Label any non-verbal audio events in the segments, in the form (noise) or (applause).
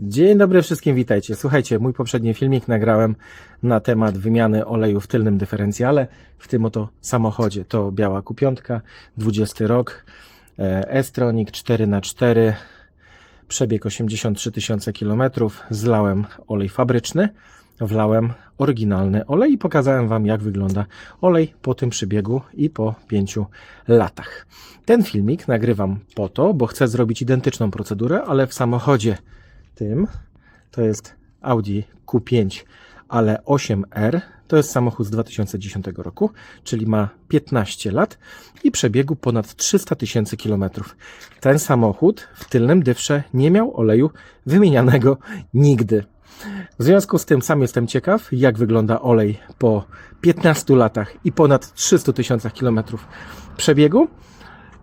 Dzień dobry wszystkim, witajcie. Słuchajcie, mój poprzedni filmik nagrałem na temat wymiany oleju w tylnym dyferencjale w tym oto samochodzie. To biała kupiątka, 20 rok, e, S-Tronic 4x4, przebieg 83 tysiące kilometrów. Zlałem olej fabryczny, wlałem oryginalny olej i pokazałem Wam, jak wygląda olej po tym przebiegu i po 5 latach. Ten filmik nagrywam po to, bo chcę zrobić identyczną procedurę, ale w samochodzie tym to jest Audi Q5, ale 8R. To jest samochód z 2010 roku, czyli ma 15 lat i przebiegu ponad 300 tysięcy kilometrów. Ten samochód w tylnym dywrze nie miał oleju wymienianego nigdy. W związku z tym sam jestem ciekaw, jak wygląda olej po 15 latach i ponad 300 tysiącach kilometrów przebiegu.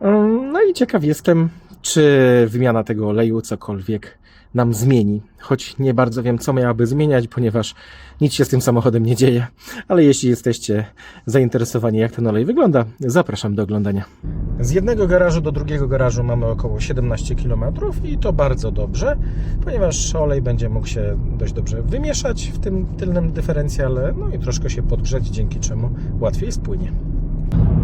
Mm, No i ciekaw jestem, czy wymiana tego oleju cokolwiek nam zmieni. Choć nie bardzo wiem, co miałaby zmieniać, ponieważ nic się z tym samochodem nie dzieje. Ale jeśli jesteście zainteresowani, jak ten olej wygląda, zapraszam do oglądania. Z jednego garażu do drugiego garażu mamy około 17 km i to bardzo dobrze, ponieważ olej będzie mógł się dość dobrze wymieszać w tym tylnym dyferencjale, no i troszkę się podgrzać, dzięki czemu łatwiej spłynie.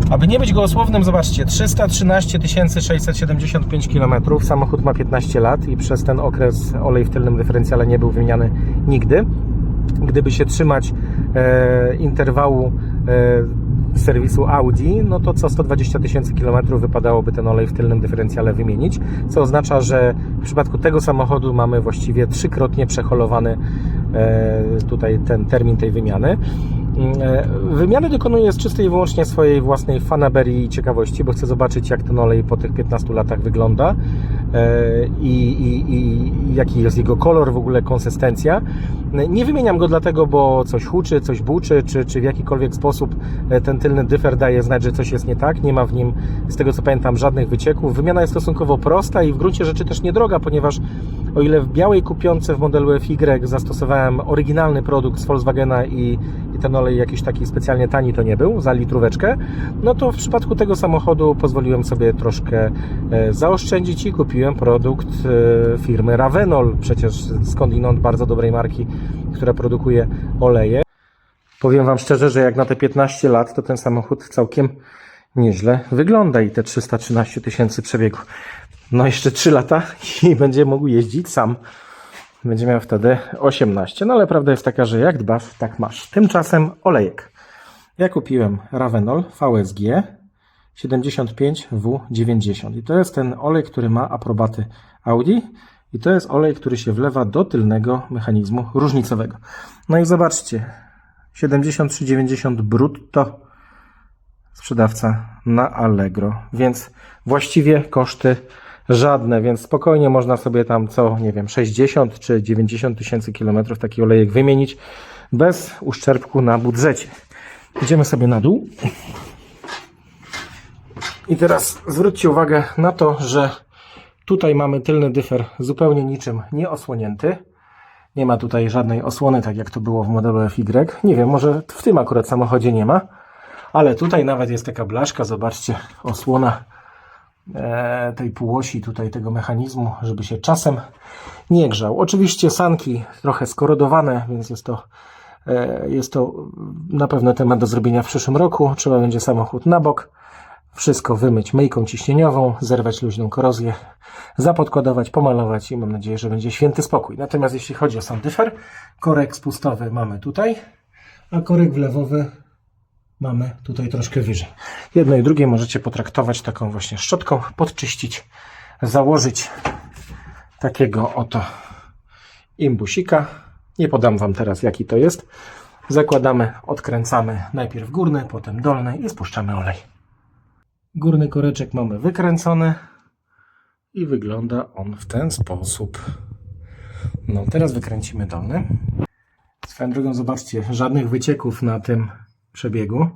Aby nie być gołosłownym, zobaczcie, 313 675 km, samochód ma 15 lat i przez ten okres olej w tylnym dyferencjale nie był wymieniany nigdy. Gdyby się trzymać e, interwału e, serwisu Audi, no to co 120 tysięcy kilometrów wypadałoby ten olej w tylnym dyferencjale wymienić, co oznacza, że w przypadku tego samochodu mamy właściwie trzykrotnie przeholowany e, tutaj ten termin tej wymiany. E, Wymiany dokonuję z czystej i wyłącznie swojej własnej fanaberii i ciekawości, bo chcę zobaczyć, jak ten olej po tych 15 latach wygląda e, i, i, i jaki jest jego kolor, w ogóle konsystencja. Nie wymieniam go dlatego, bo coś huczy, coś buczy, czy, czy w jakikolwiek sposób e, ten tylny dyfer daje znać, że coś jest nie tak. Nie ma w nim, z tego co pamiętam, żadnych wycieków. Wymiana jest stosunkowo prosta i w gruncie rzeczy też niedroga, ponieważ o ile w białej kupiące w modelu FY zastosowałem oryginalny produkt z Volkswagena i, i ten olej jakiś taki specjalnie tani to nie był, za litróweczkę, no to w przypadku tego samochodu pozwoliłem sobie troszkę e, zaoszczędzić i kupiłem produkt e, firmy Ravenol, przecież skądinąd bardzo dobrej marki, która produkuje oleje. Powiem Wam szczerze, że jak na te 15 lat, to ten samochód całkiem nieźle wygląda i te 313 tysięcy przebiegu. No jeszcze 3 lata (laughs) i będzie mógł jeździć sam. Będzie miał wtedy 18. No ale prawda jest taka, że jak dbasz, tak masz. Tymczasem olejek. Ja kupiłem Ravenol VSG 75W90 i to jest ten olej, który ma aprobaty Audi i to jest olej, który się wlewa do tylnego mechanizmu różnicowego. No i zobaczcie, 73,90 brutto sprzedawca na Allegro, więc właściwie koszty żadne, więc spokojnie można sobie tam co, nie wiem, 60 czy 90 tysięcy kilometrów taki olejek wymienić bez uszczerbku na budżecie. Idziemy sobie na dół. I teraz zwróćcie uwagę na to, że tutaj mamy tylny dyfer zupełnie niczym nieosłonięty. Nie ma tutaj żadnej osłony, tak jak to było w modelu FY. Nie wiem, może w tym akurat samochodzie nie ma, ale tutaj nawet jest taka blaszka, zobaczcie, osłona tej półosi tutaj tego mechanizmu, żeby się czasem nie grzał. Oczywiście sanki trochę skorodowane, więc jest to, e, jest to na pewno temat do zrobienia w przyszłym roku. Trzeba będzie samochód na bok, wszystko wymyć myjką ciśnieniową, zerwać luźną korozję, zapodkładować, pomalować i mam nadzieję, że będzie święty spokój. Natomiast jeśli chodzi o sam dyfer, korek spustowy mamy tutaj, a korek wlewowy mamy tutaj troszkę wyżej. Jedno i drugie możecie potraktować taką właśnie szczotką, podczyścić, założyć takiego oto imbusika. Nie podam Wam teraz jaki to jest. Zakładamy, odkręcamy najpierw górny, potem dolny i spuszczamy olej. Górny koreczek mamy wykręcony i wygląda on w ten sposób. No, teraz wykręcimy dolny. Swoją drogą, zobaczcie, żadnych wycieków na tym przebiegu.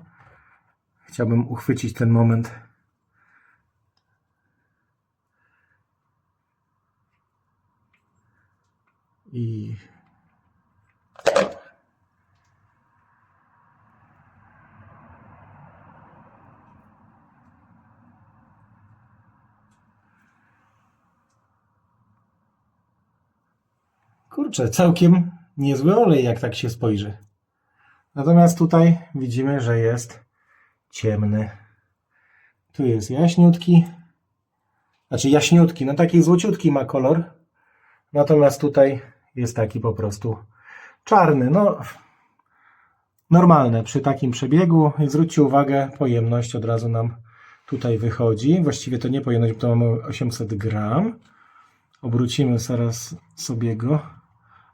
Chciałbym uchwycić ten moment. I Kurczę, całkiem niezły olej, jak tak się spojrzy. Natomiast tutaj widzimy, że jest ciemny. Tu jest jaśniutki. Znaczy jaśniutki, no taki złociutki ma kolor. Natomiast tutaj jest taki po prostu czarny. No, normalne przy takim przebiegu. Zwróćcie uwagę, pojemność od razu nam tutaj wychodzi. Właściwie to nie pojemność, bo to mamy 800 gram. Obrócimy zaraz sobie go.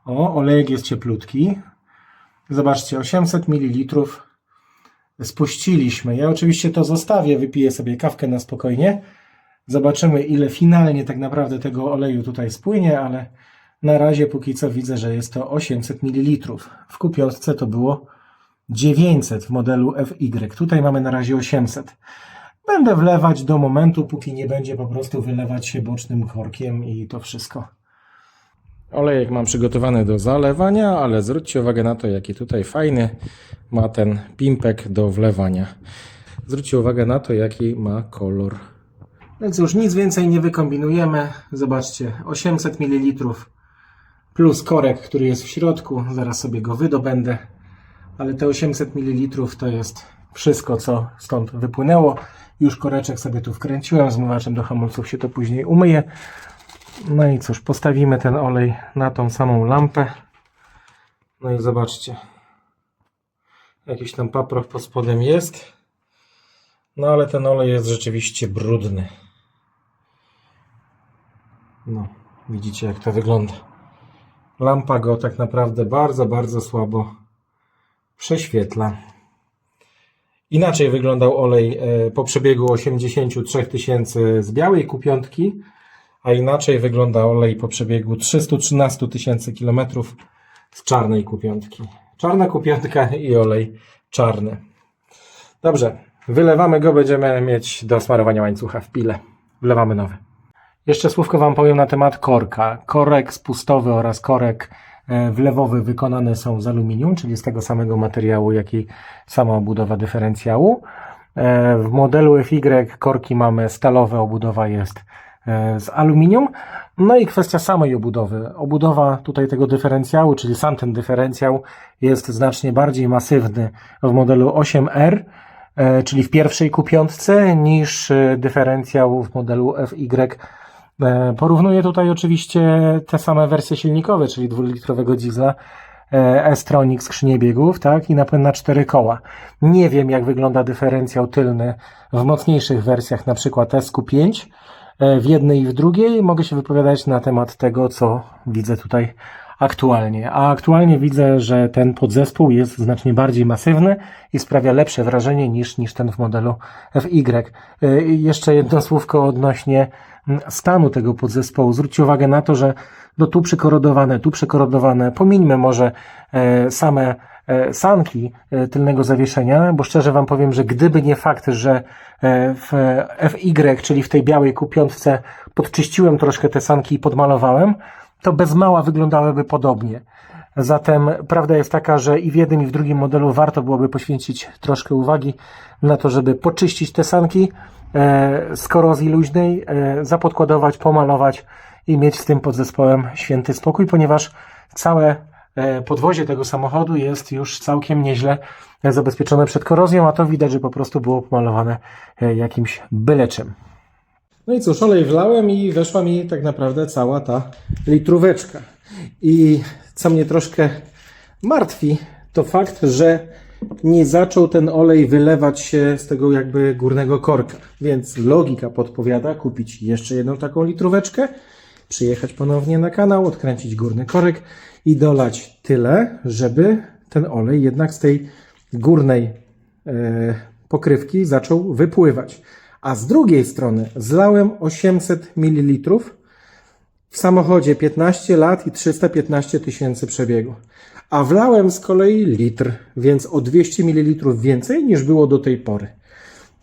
O, olejek jest cieplutki. Zobaczcie, 800 ml spuściliśmy. Ja oczywiście to zostawię, wypiję sobie kawkę na spokojnie. Zobaczymy, ile finalnie tak naprawdę tego oleju tutaj spłynie, ale na razie póki co widzę, że jest to 800 ml. W kupiątce to było 900 w modelu FY. Tutaj mamy na razie 800. Będę wlewać do momentu, póki nie będzie po prostu wylewać się bocznym korkiem i to wszystko. Olejek mam przygotowany do zalewania, ale zwróćcie uwagę na to, jaki tutaj fajny ma ten pimpek do wlewania. Zwróćcie uwagę na to, jaki ma kolor. Więc już nic więcej nie wykombinujemy. Zobaczcie, 800 ml plus korek, który jest w środku. Zaraz sobie go wydobędę. Ale te 800 ml to jest wszystko, co stąd wypłynęło. Już koreczek sobie tu wkręciłem, zmywaczem do hamulców się to później umyje. No i cóż, postawimy ten olej na tą samą lampę. No i zobaczcie. Jakiś tam paproch pod spodem jest. No ale ten olej jest rzeczywiście brudny. No, widzicie jak to wygląda. Lampa go tak naprawdę bardzo, bardzo słabo prześwietla. Inaczej wyglądał olej e, po przebiegu 83 tysięcy z białej kupiątki, a inaczej wygląda olej po przebiegu 313 tysięcy kilometrów z czarnej kupiątki. Czarna kupiątka i olej czarny. Dobrze, wylewamy go, będziemy mieć do smarowania łańcucha w pile. Wlewamy nowy. Jeszcze słówko Wam powiem na temat korka. Korek spustowy oraz korek e, wlewowy wykonane są z aluminium, czyli z tego samego materiału, jak i sama obudowa dyferencjału. E, W modelu FY korki mamy stalowe, obudowa jest z aluminium. No i kwestia samej obudowy. Obudowa tutaj tego dyferencjału, czyli sam ten dyferencjał jest znacznie bardziej masywny w modelu 8R, e, czyli w pierwszej kupiątce, niż e, dyferencjał w modelu FY. E, Porównuję tutaj oczywiście te same wersje silnikowe, czyli dwulitrowego diesla e, S-Tronic skrzynię biegów, tak, i napęd na cztery koła. Nie wiem, jak wygląda dyferencjał tylny w mocniejszych wersjach, na przykład SQ5, e, w jednej i w drugiej. Mogę się wypowiadać na temat tego, co widzę tutaj aktualnie. A aktualnie widzę, że ten podzespół jest znacznie bardziej masywny i sprawia lepsze wrażenie niż, niż ten w modelu FY. E, Jeszcze jedno słówko odnośnie stanu tego podzespołu. Zwróćcie uwagę na to, że no tu przykorodowane, tu przykorodowane. Pomińmy może e, same e, sanki e, tylnego zawieszenia, bo szczerze Wam powiem, że gdyby nie fakt, że e, w FY, czyli w tej białej kupiątce podczyściłem troszkę te sanki i podmalowałem, to bez mała wyglądałyby podobnie. Zatem prawda jest taka, że i w jednym i w drugim modelu warto byłoby poświęcić troszkę uwagi na to, żeby poczyścić te sanki e, z korozji luźnej, e, zapodkładować, pomalować i mieć z tym podzespołem święty spokój, ponieważ całe e, podwozie tego samochodu jest już całkiem nieźle e, zabezpieczone przed korozją, a to widać, że po prostu było pomalowane e, jakimś byle czym. No i cóż, olej wlałem i weszła mi tak naprawdę cała ta litróweczka. I co mnie troszkę martwi, to fakt, że nie zaczął ten olej wylewać się z tego jakby górnego korka. Więc logika podpowiada kupić jeszcze jedną taką litróweczkę, przyjechać ponownie na kanał, odkręcić górny korek i dolać tyle, żeby ten olej jednak z tej górnej e, pokrywki zaczął wypływać. A z drugiej strony zlałem 800 ml w samochodzie 15 lat i 315 tysięcy przebiegu. A wlałem z kolei litr, więc o 200 ml więcej niż było do tej pory.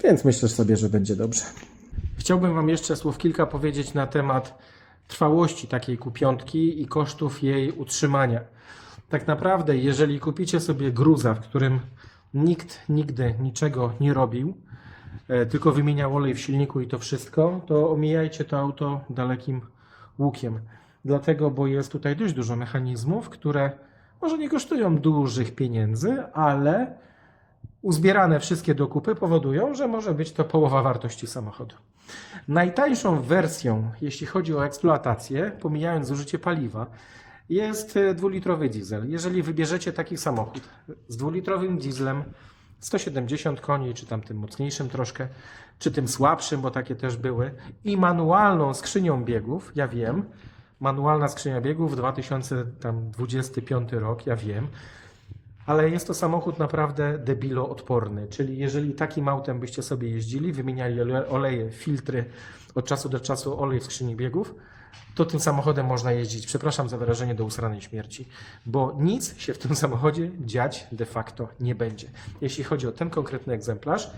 Więc myślę sobie, że będzie dobrze. Chciałbym Wam jeszcze słów kilka powiedzieć na temat trwałości takiej kupiątki i kosztów jej utrzymania. Tak naprawdę, jeżeli kupicie sobie gruza, w którym nikt nigdy niczego nie robił, e, tylko wymieniał olej w silniku i to wszystko, to omijajcie to auto dalekim łukiem. dlatego, bo jest tutaj dość dużo mechanizmów, które może nie kosztują dużych pieniędzy, ale uzbierane wszystkie do kupy powodują, że może być to połowa wartości samochodu. Najtańszą wersją, jeśli chodzi o eksploatację, pomijając zużycie paliwa, jest e, dwulitrowy diesel. Jeżeli wybierzecie taki samochód z dwulitrowym dieslem, 170 koni, czy tam tym mocniejszym troszkę, czy tym słabszym, bo takie też były, i manualną skrzynią biegów, ja wiem, manualna skrzynia biegów 2025 rok, ja wiem, ale jest to samochód naprawdę debiloodporny, czyli jeżeli takim autem byście sobie jeździli, wymieniali ole- oleje, filtry, od czasu do czasu olej w skrzyni biegów, to tym samochodem można jeździć, przepraszam za wyrażenie, do usranej śmierci, bo nic się w tym samochodzie dziać de facto nie będzie. Jeśli chodzi o ten konkretny egzemplarz,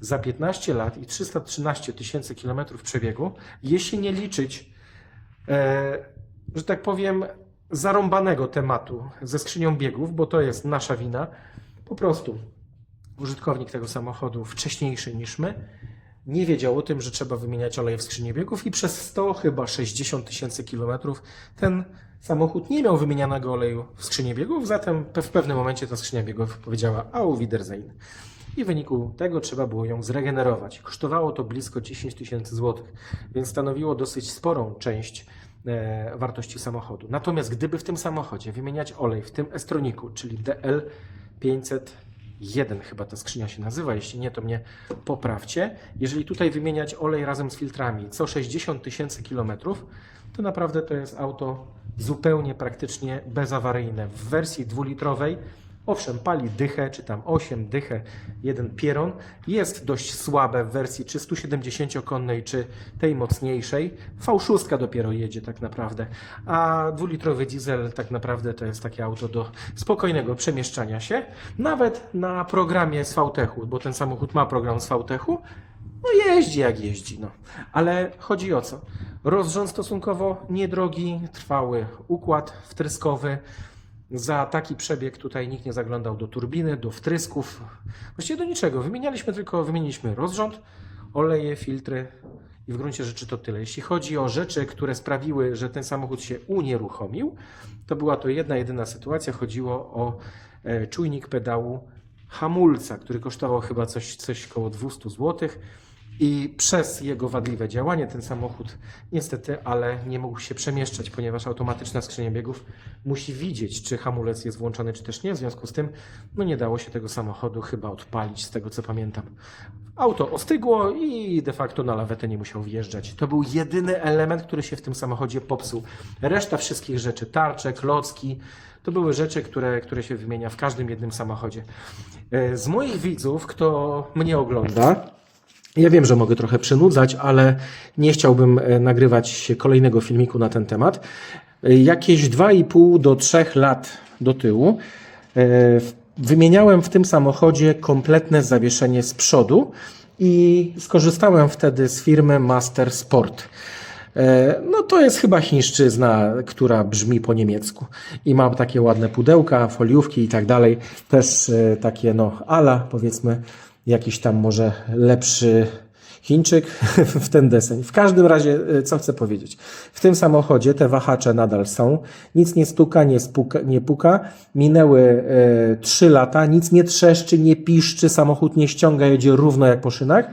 za 15 lat i 313 tysięcy kilometrów przebiegu, jeśli nie liczyć, e, że tak powiem, zarąbanego tematu ze skrzynią biegów, bo to jest nasza wina, po prostu użytkownik tego samochodu wcześniejszy niż my nie wiedział o tym, że trzeba wymieniać olej w skrzyni biegów i przez 100 chyba 60 tysięcy kilometrów ten samochód nie miał wymienianego oleju w skrzyni biegów, zatem w pewnym momencie ta skrzynia biegów powiedziała au Wiedersehen. I w wyniku tego trzeba było ją zregenerować. Kosztowało to blisko 10 tysięcy złotych, więc stanowiło dosyć sporą część wartości samochodu. Natomiast gdyby w tym samochodzie wymieniać olej w tym Estroniku, czyli DL 501 chyba ta skrzynia się nazywa, jeśli nie, to mnie poprawcie. Jeżeli tutaj wymieniać olej razem z filtrami co 60 tysięcy kilometrów, to naprawdę to jest auto zupełnie praktycznie bezawaryjne. W wersji dwulitrowej Owszem, pali dychę, czy tam 8 dychę, jeden pieron. Jest dość słabe w wersji czy 170-konnej, czy tej mocniejszej. V6 dopiero jedzie tak naprawdę. A dwulitrowy diesel tak naprawdę to jest takie auto do spokojnego przemieszczania się. Nawet na programie z VTech-u, bo ten samochód ma program z VTech-u. No jeździ jak jeździ, no. Ale chodzi o co? Rozrząd stosunkowo niedrogi, trwały układ wtryskowy. Za taki przebieg tutaj nikt nie zaglądał do turbiny, do wtrysków, właściwie do niczego. Wymienialiśmy tylko, wymieniliśmy rozrząd, oleje, filtry i w gruncie rzeczy to tyle. Jeśli chodzi o rzeczy, które sprawiły, że ten samochód się unieruchomił, to była to jedna, jedyna sytuacja. Chodziło o e, czujnik pedału hamulca, który kosztował chyba coś, coś koło 200 zł. I przez jego wadliwe działanie ten samochód niestety, ale nie mógł się przemieszczać, ponieważ automatyczna skrzynia biegów musi widzieć, czy hamulec jest włączony, czy też nie. W związku z tym no nie dało się tego samochodu chyba odpalić, z tego co pamiętam. Auto ostygło i de facto na lawetę nie musiał wjeżdżać. To był jedyny element, który się w tym samochodzie popsuł. Reszta wszystkich rzeczy, tarcze, klocki, to były rzeczy, które, które się wymienia w każdym jednym samochodzie. E, Z moich widzów, kto mnie ogląda, ja wiem, że mogę trochę przynudzać, ale nie chciałbym e, nagrywać kolejnego filmiku na ten temat. E, Jakieś 2,5 do 3 lat do tyłu e, wymieniałem w tym samochodzie kompletne zawieszenie z przodu i skorzystałem wtedy z firmy Master Sport. No to jest chyba chińszczyzna, która brzmi po niemiecku i ma takie ładne pudełka, foliówki i tak dalej. Też takie no ala powiedzmy jakiś tam może lepszy Chińczyk (laughs) w ten deseń. W każdym razie, e, co chcę powiedzieć? W tym samochodzie te wahacze nadal są. Nic nie stuka, nie, spuka, nie puka. Minęły e, 3 lata, nic nie trzeszczy, nie piszczy, samochód nie ściąga, jedzie równo jak po szynach.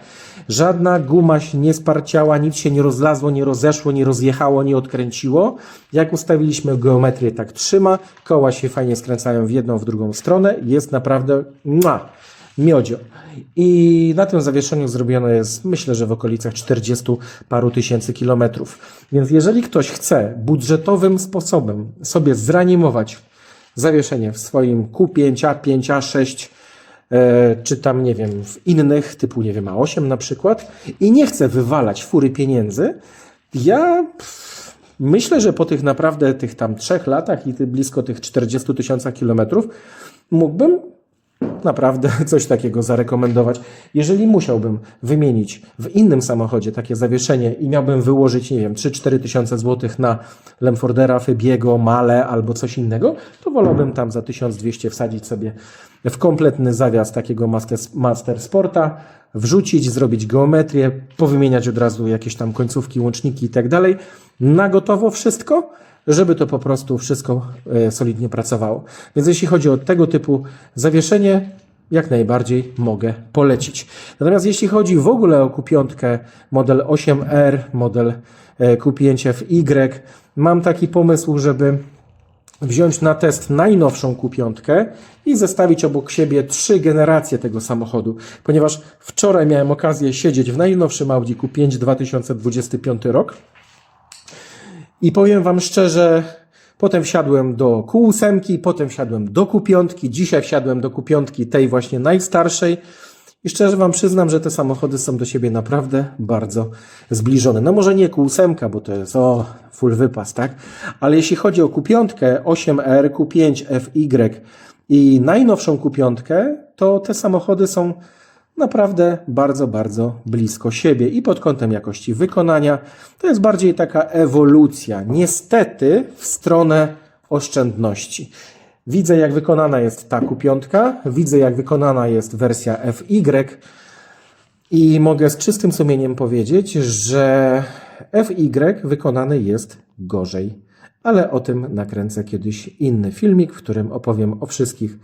Żadna guma się nie sparciała, nic się nie rozlazło, nie rozeszło, nie rozjechało, nie odkręciło. Jak ustawiliśmy geometrię, tak trzyma. Koła się fajnie skręcają w jedną, w drugą stronę. Jest naprawdę mua, miodzio. I na tym zawieszeniu zrobiono jest, myślę, że w okolicach 40 paru tysięcy kilometrów. Więc jeżeli ktoś chce budżetowym sposobem sobie zreanimować zawieszenie w swoim Q5, A5, A6, e, czy tam, nie wiem, w innych, typu, nie wiem, A8 na przykład, i nie chce wywalać fury pieniędzy, ja myślę, że po tych naprawdę tych tam trzech latach i ty blisko tych 40 tysiącach kilometrów mógłbym naprawdę (laughs) coś takiego zarekomendować. Jeżeli musiałbym wymienić w innym samochodzie takie zawieszenie i miałbym wyłożyć, nie wiem, 3-4 tysiące złotych na Lemfordera, Febiego, Male albo coś innego, to wolałbym tam za 1200 wsadzić sobie w kompletny zawias takiego Master, master Sporta, wrzucić, zrobić geometrię, powymieniać od razu jakieś tam końcówki, łączniki i tak dalej. Na gotowo wszystko żeby to po prostu wszystko e, solidnie pracowało. Więc jeśli chodzi o tego typu zawieszenie, jak najbardziej mogę polecić. Natomiast jeśli chodzi w ogóle o Q5, model 8R, model e, Q5 FY, mam taki pomysł, żeby wziąć na test najnowszą Q5 i zestawić obok siebie trzy generacje tego samochodu, ponieważ wczoraj miałem okazję siedzieć w najnowszym Audi Q5 2025 rok i powiem Wam szczerze, potem wsiadłem do Q8, potem wsiadłem do Q5, dzisiaj wsiadłem do Q5 tej właśnie najstarszej i szczerze Wam przyznam, że te samochody są do siebie naprawdę bardzo zbliżone. No może nie Q8, bo to jest o full wypas, tak? Ale jeśli chodzi o Q5, 8R, Q5, FY i najnowszą Q5, to te samochody są naprawdę bardzo, bardzo blisko siebie i pod kątem jakości wykonania. To jest bardziej taka ewolucja, niestety, w stronę oszczędności. Widzę, jak wykonana jest ta Q5, widzę, jak wykonana jest wersja FY i mogę z czystym sumieniem powiedzieć, że FY wykonany jest gorzej. Ale o tym nakręcę kiedyś inny filmik, w którym opowiem o wszystkich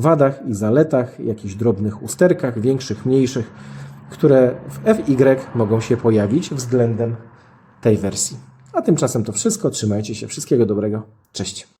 wadach i zaletach, jakichś drobnych usterkach, większych, mniejszych, które w FY mogą się pojawić względem tej wersji. A tymczasem to wszystko. Trzymajcie się. Wszystkiego dobrego. Cześć.